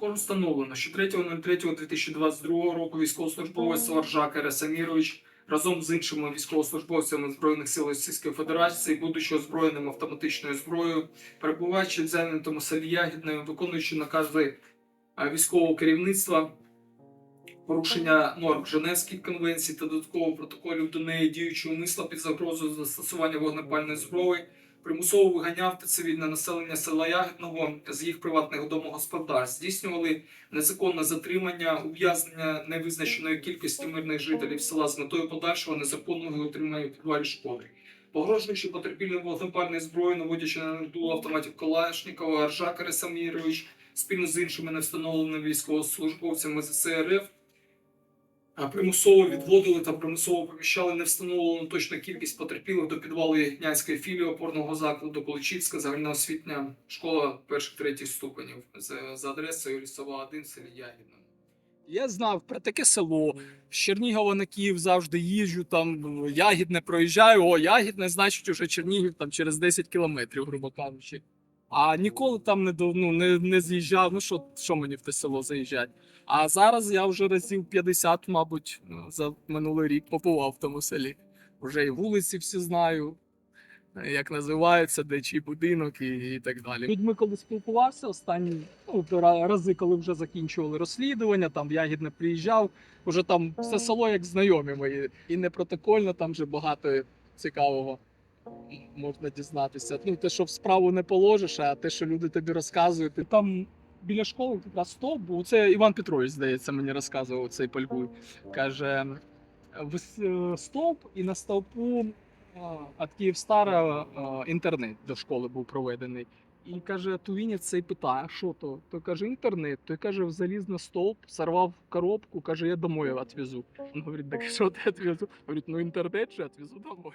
Також встановлено, що 3.03.2022 року військовослужбовець Сваржак Ерес Амірович разом з іншими військовослужбовцями Збройних сил Російської Федерації, будучи озброєним автоматичною зброєю, перебуваючи в зайнятому селі Ягідне, виконуючи накази військового керівництва, порушення норм Женевських конвенцій та додаткового протоколів до неї діючого умисла під загрозою застосування вогнепальної зброї, примусово виганяв цивільне населення села Ягідного з їх приватних домогосподарств, здійснювали незаконне затримання, ув'язнення невизначеної кількості мирних жителів села з метою подальшого незаконного отримання підвалі школи. Погрожуючи потерпілим вогнепальною зброєю, наводячи на дуло автоматів Калашникова, Аржак Арес Амірович, спільно з іншими невстановленими військовослужбовцями ЗСРФ, примусово відводили та примусово поміщали невстановлену точну кількість потерпілих до підвалу Ягнянської філії опорного закладу Количівська загальноосвітня школа перших третіх ступенів за, адресою Лісова 1 селі Ягідному. Я знав про таке село. З Чернігова на Київ завжди їжджу, там ягідне проїжджаю. О, ягідне, значить, уже Чернігів там через 10 кілометрів, грубо кажучи. А ніколи там не до- ну, не, не з'їжджав. Ну що, що мені в те село заїжджати? А зараз я вже разів 50, мабуть, ну, за минулий рік побував в тому селі. Вже і вулиці всі знаю, як називаються, де чий будинок і, і так далі. Людьми, коли спілкувався останні ну, рази, коли вже закінчували розслідування, там Ягідне приїжджав, уже там все село як знайомі мої. І не протокольно, там вже багато цікавого можна дізнатися. Ну, те, що в справу не положиш, а те, що люди тобі розказують. Там біля школи якраз стовп був. Це Іван Петрович, здається, мені розказував цей пальбуй. Каже: «Вис- е, стовп, і на стовпу від Київстара е, інтернет до школи був проведений. І каже, тувінець цей питає, що то? То каже, інтернет. Той каже, в залізний стовп, сорвав коробку, каже, я домой відвезу. Він говорить, так що ти відвезу? Говорить, ну інтернет же відвезу домой.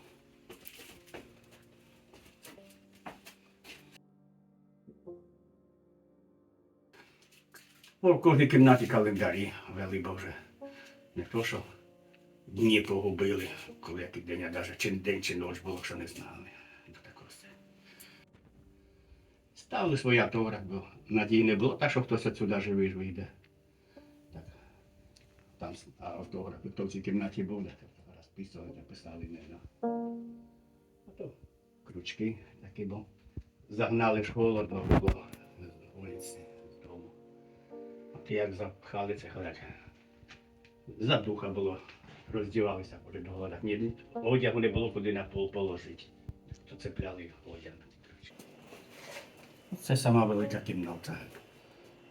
Ну, в кожній кімнаті календарі вели, бо вже не то, що дні погубили, коли який день, а навіть чи день, чи ніч було, що не знали. Ставили свої автограф, бо надії не було, так що хтось отсюди живий ж вийде. Так. Там автограф, хто в цій кімнаті був, так розписували, написали, не знаю. А то крючки такі, бо загнали ж холодно вулиці. От як запхали це халат. Задуха було, роздівалися перед голодах. Ні, одягу не було куди на пол положити. То цепляли одяг. Це сама велика кімната.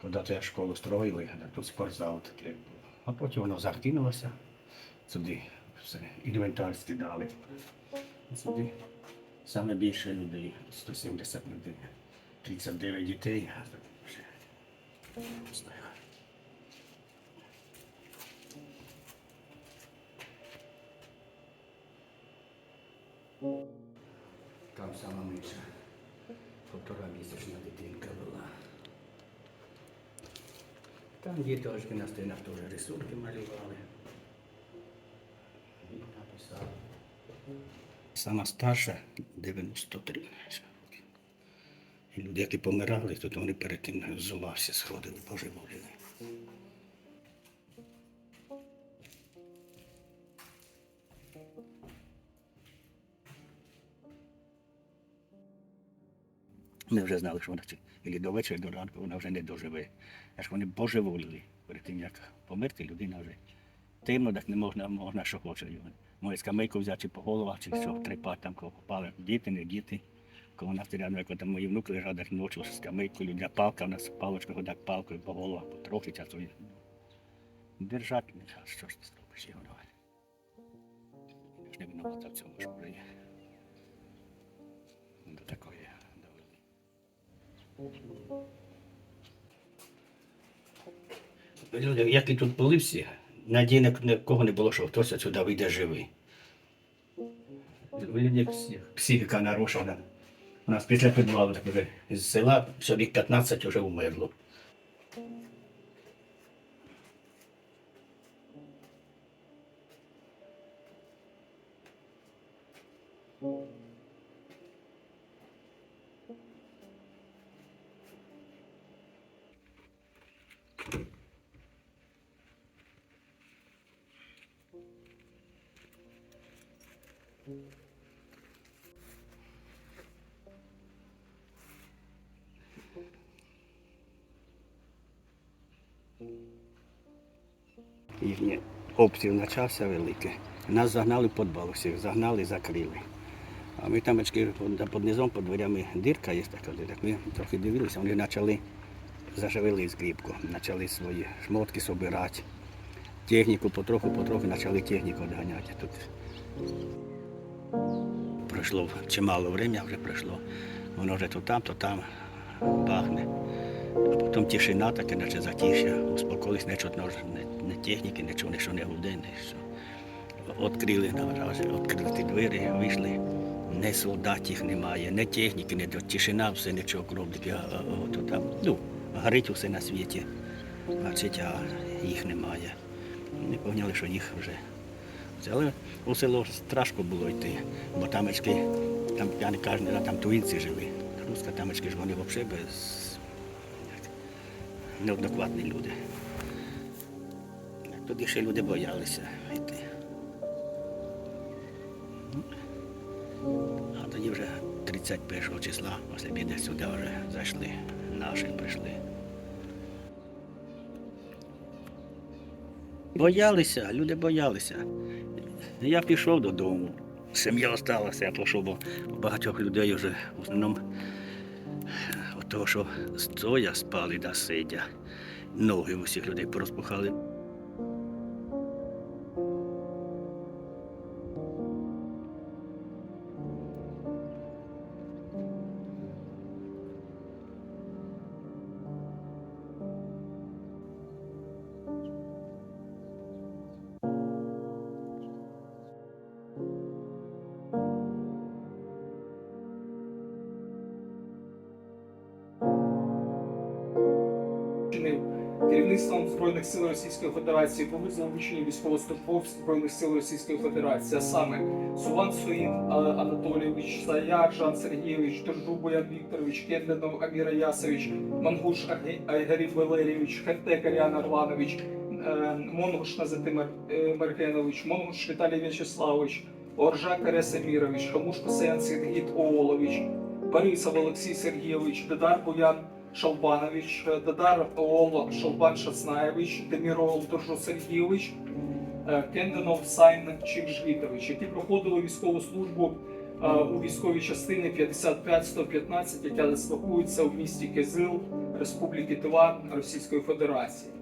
Коли я школу строїли, тут спортзал таке було. А потім воно закинулося. Сюди все, інвентар скидали. Сюди саме більше людей, 170 людей, 39 дітей. а тут ще не знаю. Там сама менша. Полтора місячна дитинка була. Там діточки на стінах теж рисунки малювали. І написали. Сама старша 93 років. І люди, які помирали, тут вони перед тим з ума всі сходили, божеволіли. Ми вже знали, що вона і до вечора, до ранку вона вже не доживе. Аж вони божеволіли перед тим, як померти, людина вже темно, так не можна, можна що хоче. Може скамейку взяти чи по головах, чи що трепати там, кого попали. Діти, не діти. Коли нас рядом, як там мої внуки лежать так ночі з скамейкою, людина палка, у нас палочка, так палкою по головах, потрохи часу. Держати, не що ж ти зробиш його. Я ж не винувата в цьому, що вже є. Такої довели. Люди, які тут були всі, надії на нікого не було, що хтось сюди вийде живий. У психіка нарушена. У нас після підвалу з села чоловік 15 вже вмерло. Їхній обстріл почався великий. Нас загнали в підвал всіх, загнали, закрили. А ми там очки під, під низом, під дверями дирка є така, де так ми трохи дивилися, вони почали заживили скріпку, почали свої шмотки собирати. Техніку потроху, потроху почали техніку відганяти. Тут Пройшло чимало времени, вже пройшло. Воно вже то там, то там бахне. А потім тишина таке, наче затишя, успокоїлись, чутно не, техніки, нічого, нічого не нічого. Відкрили, відкрили ті двері, вийшли. Не солдатів немає, не техніки, не тишина, все нічого там, ну, горить усе на світі. Бачить, а їх немає. Не поняли, що їх вже. Але у село страшно було йти, бо тамечки, там я не кажу, там туїнці жили. Руска тамечки ж вони взагалі без як, люди. Тоді ще люди боялися йти. А тоді вже 31 числа, після біди сюди вже зайшли, наші прийшли. Боялися, люди боялися. Я пішов додому. Сім'я залишилася, я пішов, бо багатьох людей вже в основному того, що стоя спали да сидя. Ноги усіх людей порозпухали. Керівництвом Збройних сил Російської Федерації були залучені військовослужбовці Збройних сил Російської Федерації, а саме Суван Суїн Анатолійович, Саяр Жан Сергійович, Торжу Боян Вікторович, Кенденов Амір Ясович, Мангуш Айгарів Валерійович, Хертек Аріан Орланович, е, Монгуш Назати Мер- е, Мергенович, Монгуш Віталій В'ячеславович, Оржак Арес Амірович, Хамушко Сеян Сергіт Оолович, Борисов Олексій Сергійович, Дедар Буян Шалбанович, Дадар Оол Шалбан Шацнаєвич, Демірол Торжо Сергійович, е, Кенденов Сайн Чикжвітович, які проходили військову службу е, у військовій частині 55-115, яка дислокується у місті Кизил Республіки Тива Російської Федерації.